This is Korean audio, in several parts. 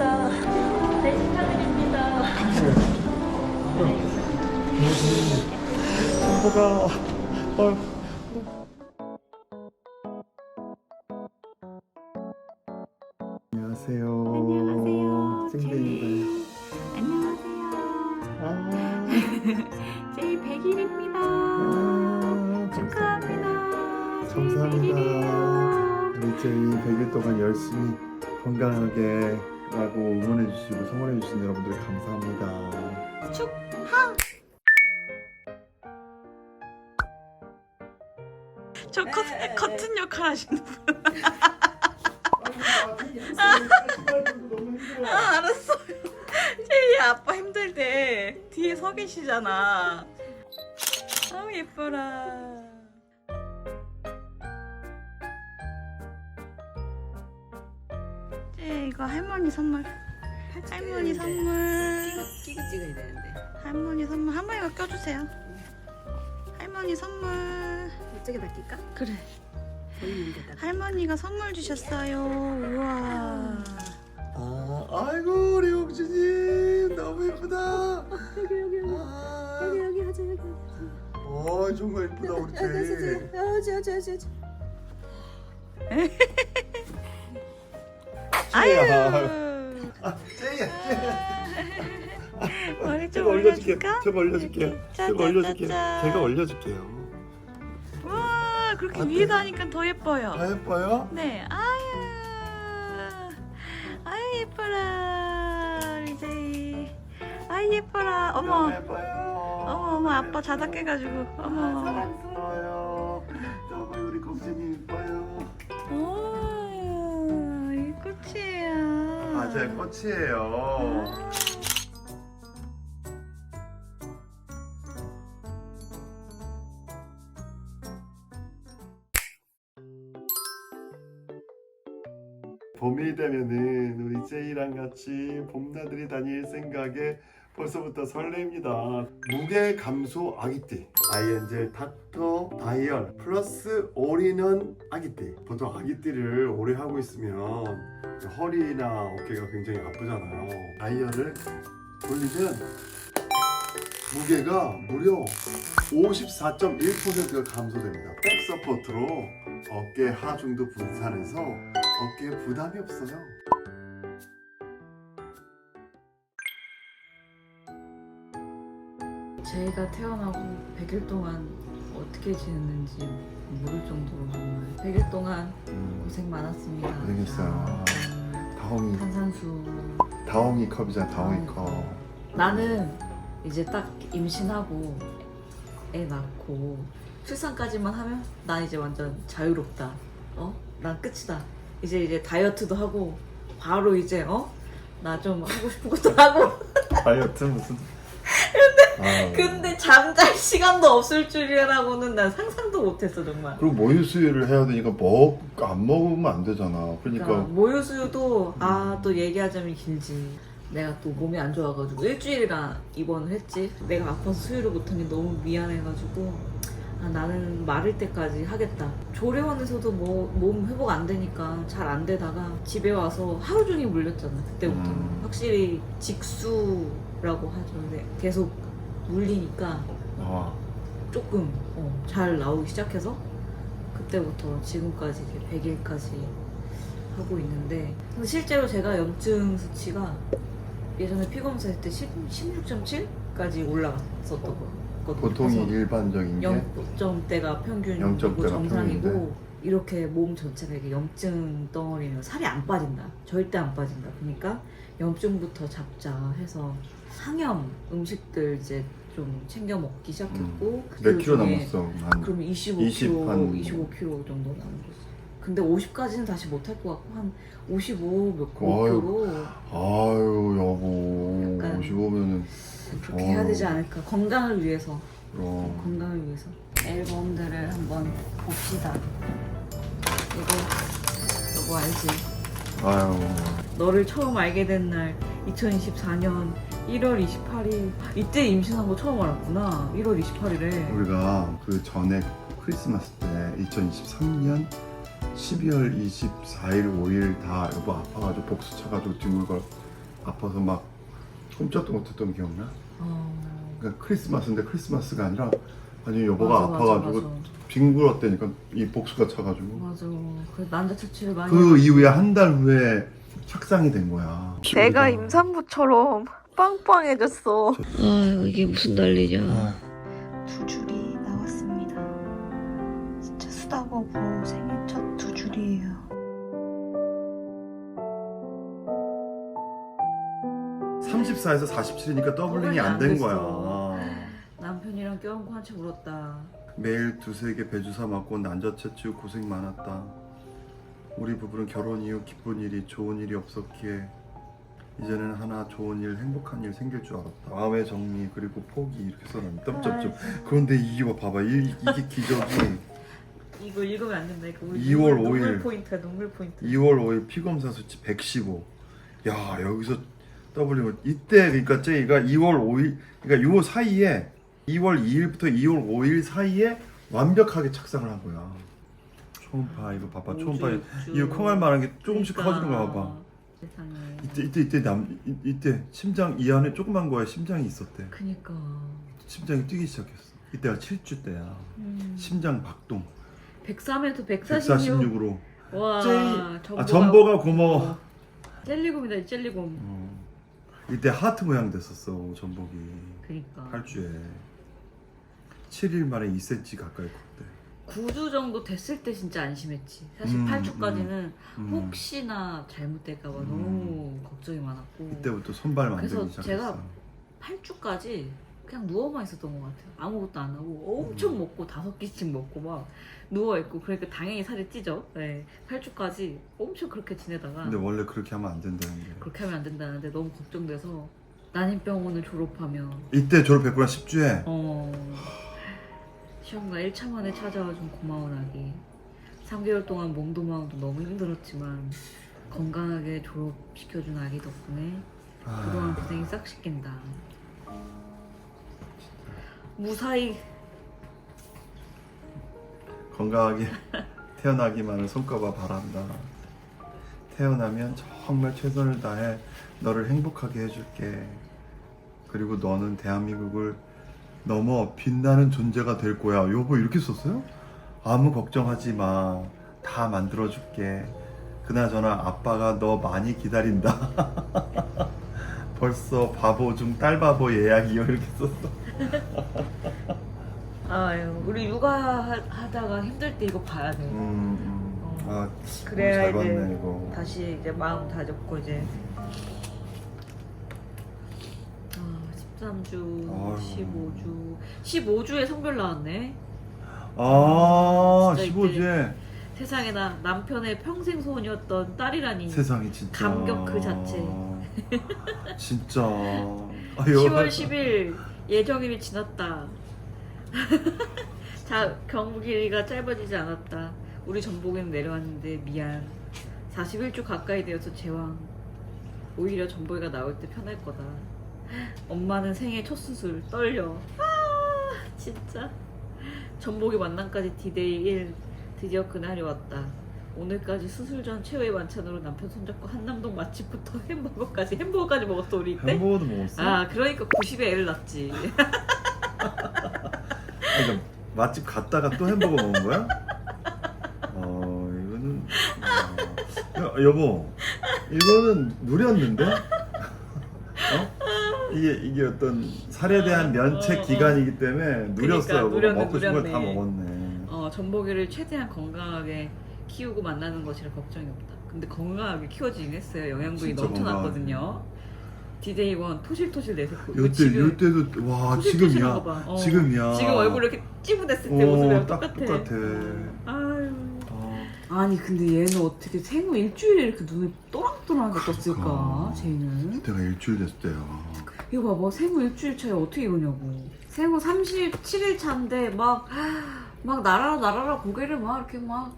축하드립니다. 네, 축하드립니다. 뭐가 어. 안녕하세요. 안녕하세요. 안녕하세요. 아, 제이 100일입니다. 아, 축하합니다. 제이 감사합니다. 100일이에요. 우리 저희 100일 동안 열심히 건강하게 라고 응원해 주시고 성원해 주신 여러분들 감사합니다. 축하! 저 커, 커튼 역할 하시는 분. 아, 알았어요. 제이 아빠 힘들 때 뒤에 서 계시잖아. 아우, 예뻐라. 제 이거 할머니 선물. 할머니 선물. 끼고 찍어야 되는데 할머니 선물 할머니가 껴주세요. 할머니 선물. 이쪽에다 낄까? 그래. 보이는 데다가 할머니가 선물 주셨어요. 우와. 아, 아이고 우리 용진님 너무 예쁘다. 여기 여기 여기 아, 여기 여기 하자 여기 어 정말 예쁘다 우리 제이. 어저저 저 저. 아유. 아, 제이야. 머리 좀 제가 올려줄게요. 올려줄까? 제가 올려줄게요. 제가 올려줄게요. 짜자자자. 제가 올려줄게요. 와 그렇게 어때? 위에다 하니까 더 예뻐요. 아 예뻐요? 네. 아유. 아유 예뻐라. 우리 제이. 아유 예뻐라. 어머. 예뻐요. 어머 어머 아빠 자다 깨가지고 아, 어머. 사랑스러워요. 너무 우리 공주님 예뻐요. 제 꽃이에요. 같이 봄나들이 다닐 생각에 벌써부터 설렙니다. 무게 감소 아기띠, 아이엔젤 닥터 다이얼 플러스 올인원 아기띠. 보통 아기띠를 오래 하고 있으면 허리나 어깨가 굉장히 아프잖아요. 다이얼을 돌리면 무게가 무려 54.1%가 감소됩니다. 백 서포트로 어깨 하중도 분산해서 어깨에 부담이 없어요. 제가 태어나고 100일 동안 어떻게 지냈는지 모를 정도로 정말 100일 동안 고생 많았습니다. 고생했어요. 아, 다홍이 탄산수. 다홍이 컵이잖아 다홍이 컵. 나는 이제 딱 임신하고 애 낳고 출산까지만 하면 난 이제 완전 자유롭다. 어? 난 끝이다. 이제 이제 다이어트도 하고 바로 이제 어? 나 좀 하고 싶은 것도 하고 다이어트 무슨? 아, 근데 잠잘 시간도 없을 줄이라고는 난 상상도 못했어 정말. 그리고 모유 수유를 해야 되니까 먹 안 먹으면 안 되잖아. 그러니까 그러니까 모유수유도 아 또 얘기하자면 길지. 내가 또 몸이 안 좋아가지고 일주일이나 입원을 했지. 내가 아파서 수유를 못한 게 너무 미안해가지고 아, 나는 마를 때까지 하겠다. 조리원에서도 뭐 몸 회복 안 되니까 잘 안 되다가 집에 와서 하루 종일 물렸잖아. 그때부터 는 음. 확실히 직수라고 하죠. 근데 계속 물리니까 아, 조금 어, 잘 나오기 시작해서 그때부터 지금까지 이제 100일까지 하고 있는데 실제로 제가 염증 수치가 예전에 피검사할 때 16.7까지 올라갔었던 거거든요. 보통이 일반적인 게 0점대가 평균이고 0점대가 정상이고 평균인데. 이렇게 몸 전체가 이게 염증 덩어리면 살이 안 빠진다. 절대 안 빠진다. 그러니까 염증부터 잡자 해서 상염 음식들 이제 좀 챙겨 먹기 시작했고 음. 몇 킬로 남았어? 한 그럼 25kg, 20 한- 25kg 정도 남은 거지. 근데 50까지는 다시 못 할 것 같고 한 55몇 어휴. 킬로 아유 여보 약간- 55면은 그렇게 어. 해야 되지 않을까. 건강을 위해서. 그럼 건강을 위해서 앨범들을 한번 봅시다. 이거 이거 알지? 아유 너를 처음 알게 된 날 2024년 1월 28일 이때 임신한 거 처음 알았구나. 1월 28일에 우리가 그 전에 크리스마스 때 2023년 12월 24일 5일 다 여보 아파가지고 복수 쳐가지고 지금 이걸 아파서 막 꼼짝도 못했던 기억나? 어... 그러니까 크리스마스인데 크리스마스가 아니라 아니 여보가 맞아, 맞아, 아파가지고 맞아. 빙굴었다니까 이 복수가 차가지고 맞아. 그 남자 채취를 많이. 그 이후에 한 달 후에 착상이 된 거야. 제가 임산부처럼 빵빵해졌어. 아 이게 무슨 난리냐. 아, 두 줄이 나왔습니다. 진짜 수다보고 생일 첫두 줄이에요. 삼 34에서 47이니까 더블링이 안 된 거야. 남편이랑 껴안고 한참 울었다. 매일 두세 개 배주사 맞고 난자 채취 고생 많았다. 우리 부부는 결혼 이후 기쁜 일이 좋은 일이 없었기에 이제는 하나 좋은 일 행복한 일 생길 줄 알았다. 마음의 정리 그리고 포기 이렇게 써놨네. 점점점. 그런데 이거 봐봐 이, 이게 기적이 이거 읽으면 안 된다. 이거 우리 2월 눈물, 눈물 5일. 포인트야. 눈물 포인트. 2월 5일 피검사 수치 115. 야 여기서 더블링을 이때 그러니까 쟤가 2월 5일 그러니까 요 사이에 2월 2일부터 2월 5일 사이에 완벽하게 착상을 한 거야. 초음파 이거 봐봐 초음파 우주, 우주. 이거 콩알만한 게 조금씩 그러니까. 커지는 거 봐봐. 세상에. 이때 이때 이때 남 이, 이때 심장 이 안에 조그만 거에 심장이 있었대. 그니까. 심장이 뛰기 시작했어. 이때가 7주 때야. 음. 심장 박동 103에서 146. 146으로. 와. 아 전보가 고마워. 젤리곰이다 젤리곰. 어. 이때 하트 모양 됐었어 전복이 그니까. 8주에 7일 만에 2cm 가까이 컸대. 9주 정도 됐을 때 진짜 안심했지. 사실 음, 8주까지는 음. 혹시나 잘못될까봐 음. 너무 걱정이 많았고. 이때부터 손발 만들기 그래서 시작했어. 제가 8주까지 그냥 누워만 있었던 것 같아요. 아무것도 안 하고 엄청 음. 먹고 다섯 끼씩 먹고 막 누워 있고 그러니까 당연히 살이 찌죠. 네, 8주까지 엄청 그렇게 지내다가 근데 원래 그렇게 하면 안 된다는 게. 그렇게 하면 안 된다는데 너무 걱정돼서 난임병원을 졸업하면 이때 졸업했구나 10주에. 어 시험과 1차 만에 찾아와준 고마운 아기 3개월 동안 몸도 마음도 너무 힘들었지만 건강하게 졸업시켜준 아기 덕분에 그동안 아, 고생이 싹 씻긴다 무사히 건강하게 태어나기만을 손꼽아 바란다. 태어나면 정말 최선을 다해 너를 행복하게 해줄게. 그리고 너는 대한민국을 넘어 빛나는 존재가 될 거야. 여보 이렇게 썼어요? 아무 걱정하지 마. 다 만들어줄게. 그나저나 아빠가 너 많이 기다린다. 벌써 바보 중 딸바보 예약이요 이렇게 썼어. 아유 우리 육아하다가 힘들 때 이거 봐야 돼 음, 음. 아, 그래야 잘 이제 봤네 이거. 다시 이제 마음 다잡고 이제 아 13주 아유. 15주 15주에 성별 나왔네 아, 진짜 15주에 세상에나 남편의 평생 소원이었던 딸이라니 세상이 진짜 감격 그 자체. 진짜. 아, 10월 10일 예정일이 지났다. 자 경기가 짧아지지 않았다. 우리 전복에는 내려왔는데 미안. 41주 가까이 되어서 제왕. 오히려 전복이가 나올 때 편할 거다. 엄마는 생애 첫 수술 떨려. 아 진짜. 전복이 만남까지 디데이 1 드디어 그날이 왔다. 오늘까지 수술 전 최후의 만찬으로 남편 손잡고 한남동 맛집부터 햄버거까지 햄버거까지 먹었어 우리 이때. 햄버거도 먹었어? 아 그러니까 90에 애를 낳지 그러니까 맛집 갔다가 또 햄버거 먹은 거야? 어, 이거는 어. 야, 여보, 이거는 누렸는데? 어? 이게 이게 어떤 살에 대한 면책 어, 어. 기간이기 때문에 누렸어요. 누렸네, 먹고 싶은 걸 다 누렸네. 먹었네. 어 전복이를 최대한 건강하게 키우고 만나는 것이라 걱정이 없다 근데 건강하게 키워지긴 했어요 영양분이 진짜 넘쳐났거든요 디데이 원 토실토실 내세포 이거 요때 지금 요때도 와 지금이야. 봐. 어. 지금이야. 지금 얼굴 이렇게 찌부됐을 때 오, 모습이랑 딱 똑같아 똑같아. 아유 어. 아니 근데 얘는 어떻게 생후 일주일에 이렇게 눈을 또랑또랑하게 떴을까 그러니까. 쟤는 그때가 일주일 됐을 때야. 이거 봐봐 생후 일주일 차에 어떻게 이러냐고 생후 37일 차인데 막막 날아라 날아라 고개를 막 이렇게 막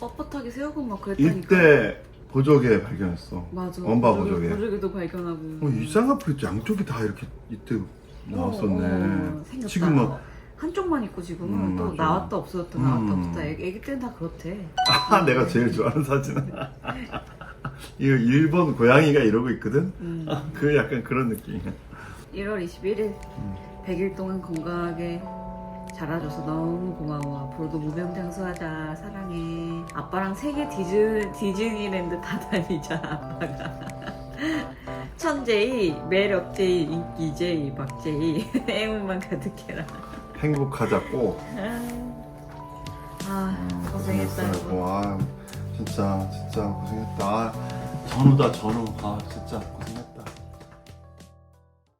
뻣뻣하게 세우고 막 그랬다니까 이때 보조개 발견했어. 맞아 원바 보조개- 보조개. 보조개도 발견하고 어, 이 쌍꺼풀 양쪽이 다 이렇게 이때 나왔었네. 어, 어, 생겼다. 지금 뭐 한쪽만 있고 지금은 음, 또 맞아. 나왔다 없어졌다 나왔다 음. 없었다 애기, 애기 때는 다 그렇대 아, 내가 제일 좋아하는 사진은 이 일본 고양이가 이러고 있거든. 음. 그 약간 그런 느낌이야. 1월 21일 음. 100일 동안 건강하게 자라줘서 너무 고마워. 앞으로도 무병장수하자. 사랑해. 아빠랑 세계 디즈, 디즈니랜드 다 다니자. 아빠가. 천재이, 매력제이, 인기제이, 박제이. 행운만 가득해라. 행복하자고. 아, 고생했다. 고생했어요. 와 진짜 진짜 고생했다. 아, 전우다 전우. 아 진짜.